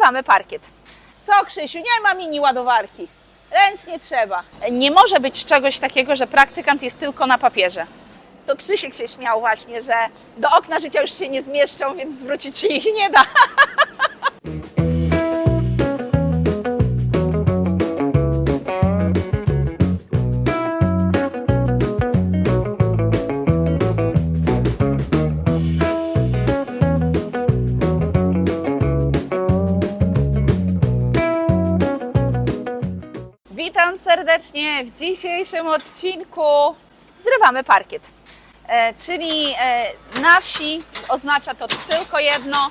zrywamy parkiet. Co Krzysiu, nie ma mini ładowarki. Ręcznie trzeba. Nie może być czegoś takiego, że praktykant jest tylko na papierze. To Krzysiek się śmiał właśnie, że do okna życia już się nie zmieszczą, więc zwrócić się ich nie da. w dzisiejszym odcinku Zrywamy parkiet. E, czyli e, na wsi oznacza to tylko jedno,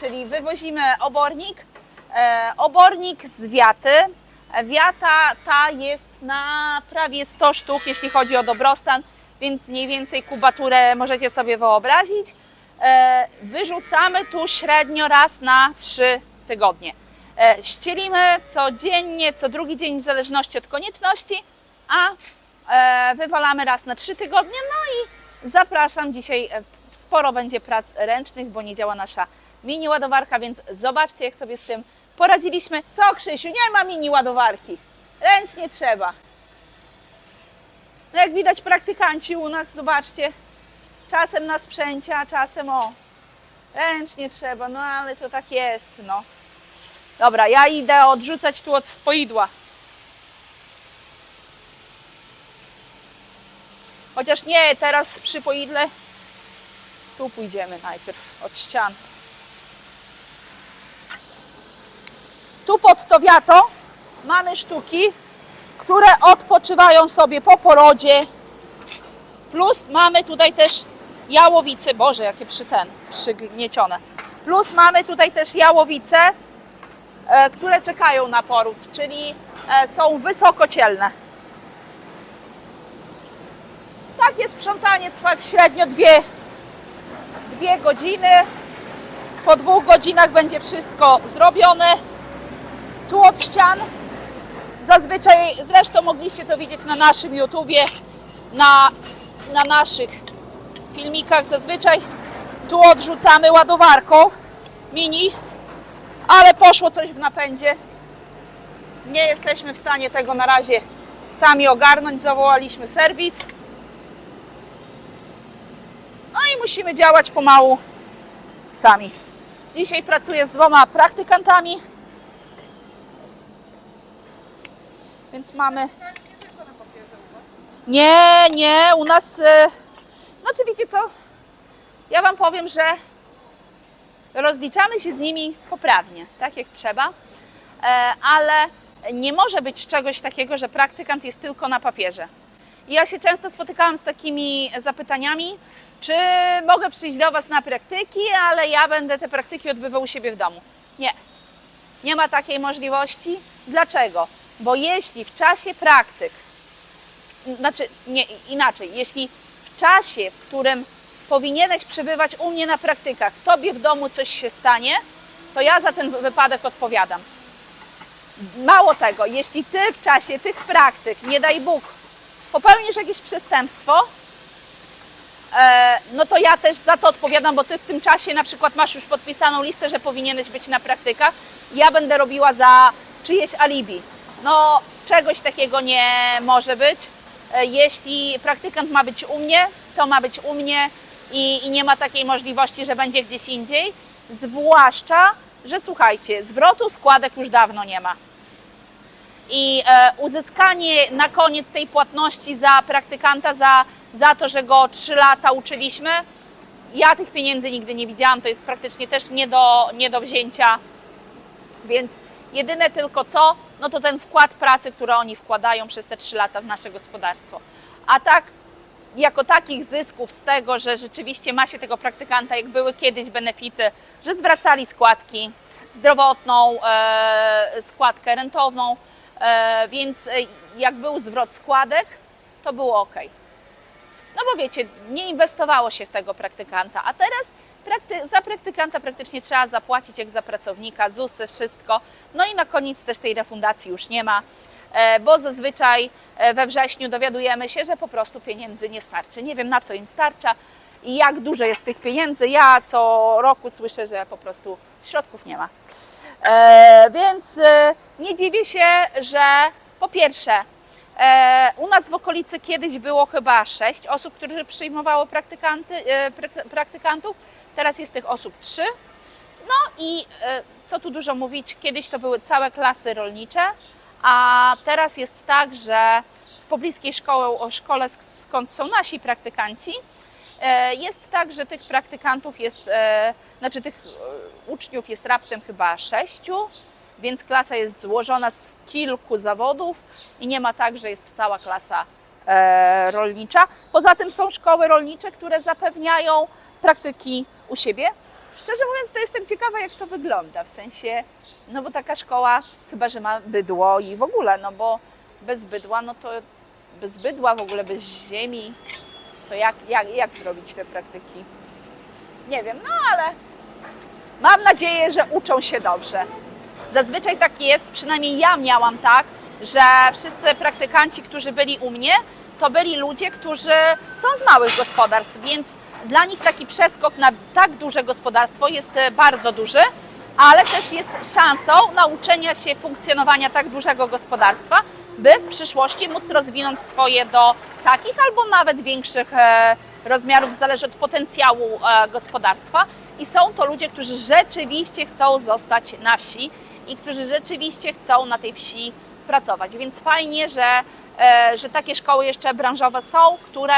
czyli wywozimy obornik. E, obornik z wiaty. Wiata ta jest na prawie 100 sztuk, jeśli chodzi o dobrostan, więc mniej więcej kubaturę możecie sobie wyobrazić. E, wyrzucamy tu średnio raz na 3 tygodnie. E, Ścielimy codziennie, co drugi dzień w zależności od konieczności, a e, wywalamy raz na 3 tygodnie. No i zapraszam, dzisiaj e, sporo będzie prac ręcznych, bo nie działa nasza mini ładowarka, więc zobaczcie jak sobie z tym poradziliśmy. Co Krzysiu, nie ma mini ładowarki. Ręcznie trzeba. No jak widać praktykanci u nas, zobaczcie, czasem na sprzęcie, a czasem o, ręcznie trzeba, no ale to tak jest, no. Dobra, ja idę odrzucać tu od poidła. Chociaż nie, teraz przy poidle tu pójdziemy najpierw od ścian. Tu pod to wiato mamy sztuki, które odpoczywają sobie po porodzie. Plus mamy tutaj też jałowice, Boże, jakie przy ten, przygniecione. Plus mamy tutaj też jałowice, które czekają na poród, czyli e, są wysokocielne. Takie sprzątanie trwa średnio dwie, dwie godziny. Po dwóch godzinach będzie wszystko zrobione. Tu od ścian. Zazwyczaj, zresztą mogliście to widzieć na naszym YouTubie, na, na naszych filmikach. Zazwyczaj tu odrzucamy ładowarką mini, ale poszło coś w napędzie. Nie jesteśmy w stanie tego na razie sami ogarnąć. Zawołaliśmy serwis. No i musimy działać pomału sami. Dzisiaj pracuję z dwoma praktykantami. Więc mamy. Nie, nie, u nas. e, Znaczy, wiecie co? Ja Wam powiem, że rozliczamy się z nimi poprawnie, tak jak trzeba, e, ale nie może być czegoś takiego, że praktykant jest tylko na papierze. Ja się często spotykałam z takimi zapytaniami, czy mogę przyjść do Was na praktyki, ale ja będę te praktyki odbywał u siebie w domu. Nie, nie ma takiej możliwości. Dlaczego? Bo jeśli w czasie praktyk, znaczy nie inaczej, jeśli w czasie, w którym powinieneś przebywać u mnie na praktykach, tobie w domu coś się stanie, to ja za ten wypadek odpowiadam. Mało tego, jeśli ty w czasie tych praktyk, nie daj Bóg, popełnisz jakieś przestępstwo, e, no to ja też za to odpowiadam, bo ty w tym czasie na przykład masz już podpisaną listę, że powinieneś być na praktykach. Ja będę robiła za czyjeś alibi. No, czegoś takiego nie może być. E, Jeśli praktykant ma być u mnie, to ma być u mnie i, i nie ma takiej możliwości, że będzie gdzieś indziej. Zwłaszcza, że słuchajcie, zwrotu składek już dawno nie ma. I e, uzyskanie na koniec tej płatności za praktykanta, za, za to, że go 3 lata uczyliśmy, ja tych pieniędzy nigdy nie widziałam, to jest praktycznie też nie do, nie do wzięcia. Więc jedyne tylko co, no to ten wkład pracy, który oni wkładają przez te 3 lata w nasze gospodarstwo. A tak, jako takich zysków z tego, że rzeczywiście ma się tego praktykanta, jak były kiedyś benefity, że zwracali składki zdrowotną, e, składkę rentowną, e, więc e, jak był zwrot składek, to było ok. No bo wiecie, nie inwestowało się w tego praktykanta, a teraz prakty- za praktykanta praktycznie trzeba zapłacić jak za pracownika, ZUSy, wszystko. No i na koniec też tej refundacji już nie ma, bo zazwyczaj e, we wrześniu dowiadujemy się, że po prostu pieniędzy nie starczy. Nie wiem na co im starcza i jak dużo jest tych pieniędzy. Ja co roku słyszę, że po prostu środków nie ma. E, więc e, nie dziwię się, że po pierwsze, e, u nas w okolicy kiedyś było chyba sześć osób, które przyjmowało praktykanty, e, prak- praktykantów, teraz jest tych osób trzy. No i e, co tu dużo mówić, kiedyś to były całe klasy rolnicze, a teraz jest tak, że w pobliskiej szkole, sk- skąd są nasi praktykanci, e, jest tak, że tych praktykantów jest, e, znaczy tych e, uczniów jest raptem chyba sześciu, więc klasa jest złożona z kilku zawodów i nie ma tak, że jest cała klasa rolnicza. Poza tym są szkoły rolnicze, które zapewniają praktyki u siebie. Szczerze mówiąc, to jestem ciekawa, jak to wygląda. W sensie, no bo taka szkoła, chyba że ma bydło i w ogóle, no bo bez bydła, no to bez bydła, w ogóle bez ziemi, to jak, jak, jak zrobić te praktyki? Nie wiem, no ale mam nadzieję, że uczą się dobrze. Zazwyczaj tak jest, przynajmniej ja miałam tak, że wszyscy praktykanci, którzy byli u mnie, to byli ludzie, którzy są z małych gospodarstw, więc dla nich taki przeskok na tak duże gospodarstwo jest e, bardzo duży, ale też jest szansą nauczenia się funkcjonowania tak dużego gospodarstwa, by w przyszłości móc rozwinąć swoje do takich albo nawet większych e, rozmiarów, zależy od potencjału e, gospodarstwa. I są to ludzie, którzy rzeczywiście chcą zostać na wsi i którzy rzeczywiście chcą na tej wsi pracować. Więc fajnie, że, że takie szkoły jeszcze branżowe są, które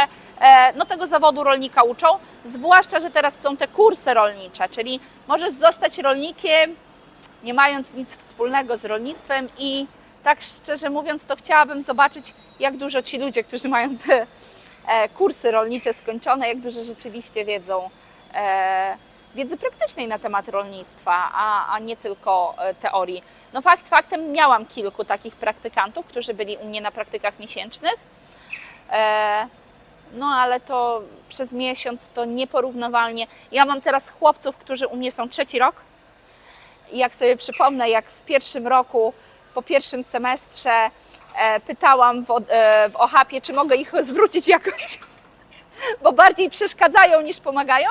no, tego zawodu rolnika uczą. Zwłaszcza, że teraz są te kursy rolnicze, czyli możesz zostać rolnikiem, nie mając nic wspólnego z rolnictwem i tak szczerze mówiąc, to chciałabym zobaczyć, jak dużo ci ludzie, którzy mają te e, kursy rolnicze skończone, jak dużo rzeczywiście wiedzą e, wiedzy praktycznej na temat rolnictwa, a, a nie tylko e, teorii. No fakt faktem miałam kilku takich praktykantów, którzy byli u mnie na praktykach miesięcznych. No ale to przez miesiąc to nieporównywalnie. Ja mam teraz chłopców, którzy u mnie są trzeci rok. I jak sobie przypomnę, jak w pierwszym roku, po pierwszym semestrze e, pytałam w, e, w OHAP-ie, czy mogę ich zwrócić jakoś, bo bardziej przeszkadzają niż pomagają,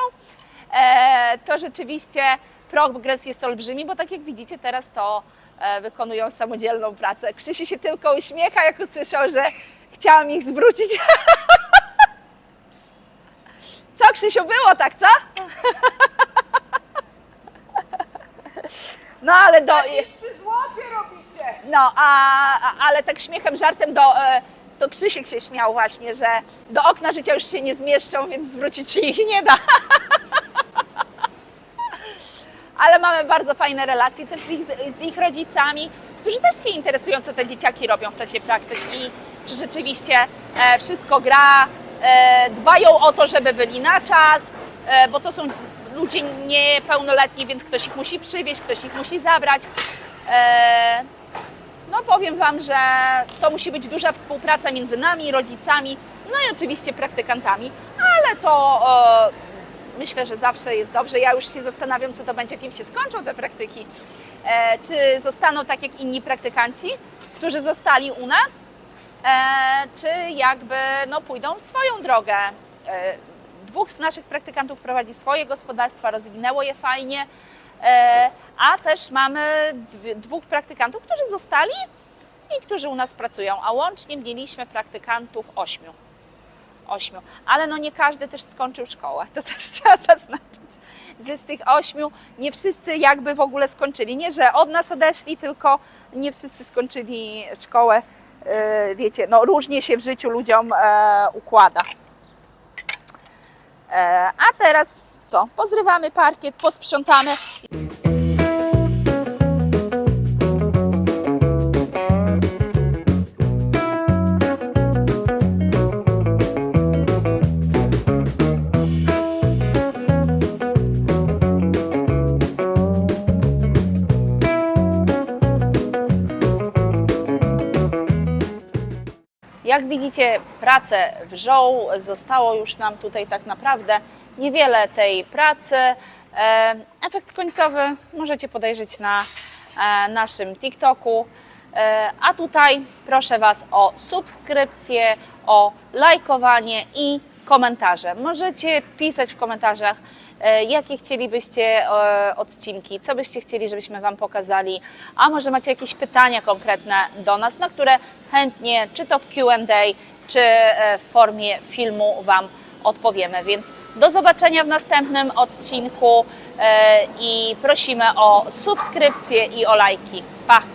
e, to rzeczywiście progres jest olbrzymi, bo tak jak widzicie teraz to e, wykonują samodzielną pracę. Krzysi się tylko uśmiecha, jak usłyszał, że chciałam ich zwrócić. Co Krzysiu było tak, co? No ale do... Przy złocie robicie! No, a, a, ale tak śmiechem, żartem do, e, to Krzysiek się śmiał właśnie, że do okna życia już się nie zmieszczą, więc zwrócić się ich nie da. Ale mamy bardzo fajne relacje też z ich, z ich rodzicami, którzy też się interesują, co te dzieciaki robią w czasie praktyk i czy rzeczywiście e, wszystko gra, dbają o to, żeby byli na czas, e, bo to są ludzie niepełnoletni, więc ktoś ich musi przywieźć, ktoś ich musi zabrać. E, no powiem Wam, że to musi być duża współpraca między nami, rodzicami, no i oczywiście praktykantami, ale to e, myślę, że zawsze jest dobrze. Ja już się zastanawiam, co to będzie, kim się skończą te praktyki. E, czy zostaną tak jak inni praktykanci, którzy zostali u nas, e, czy jakby no, pójdą swoją drogę. E, dwóch z naszych praktykantów prowadzi swoje gospodarstwa, rozwinęło je fajnie, e, a też mamy dwóch praktykantów, którzy zostali i którzy u nas pracują, a łącznie mieliśmy praktykantów ośmiu. Ośmiu. Ale no nie każdy też skończył szkołę, to też trzeba zaznaczyć, że z tych ośmiu nie wszyscy jakby w ogóle skończyli. Nie, że od nas odeszli, tylko nie wszyscy skończyli szkołę. E, Wiecie, no różnie się w życiu ludziom e, układa. E, A teraz co? Pozrywamy parkiet, posprzątamy. Jak widzicie, prace wrzą, zostało już nam tutaj tak naprawdę niewiele tej pracy. E, Efekt końcowy możecie podejrzeć na e, naszym TikToku. E, A tutaj proszę Was o subskrypcję, o lajkowanie i komentarze. Możecie pisać w komentarzach, e, jakie chcielibyście e, odcinki, co byście chcieli, żebyśmy Wam pokazali, a może macie jakieś pytania konkretne do nas, na które chętnie, czy to w Q&A, czy e, w formie filmu Wam odpowiemy. Więc do zobaczenia w następnym odcinku i prosimy o subskrypcję i o lajki. Pa!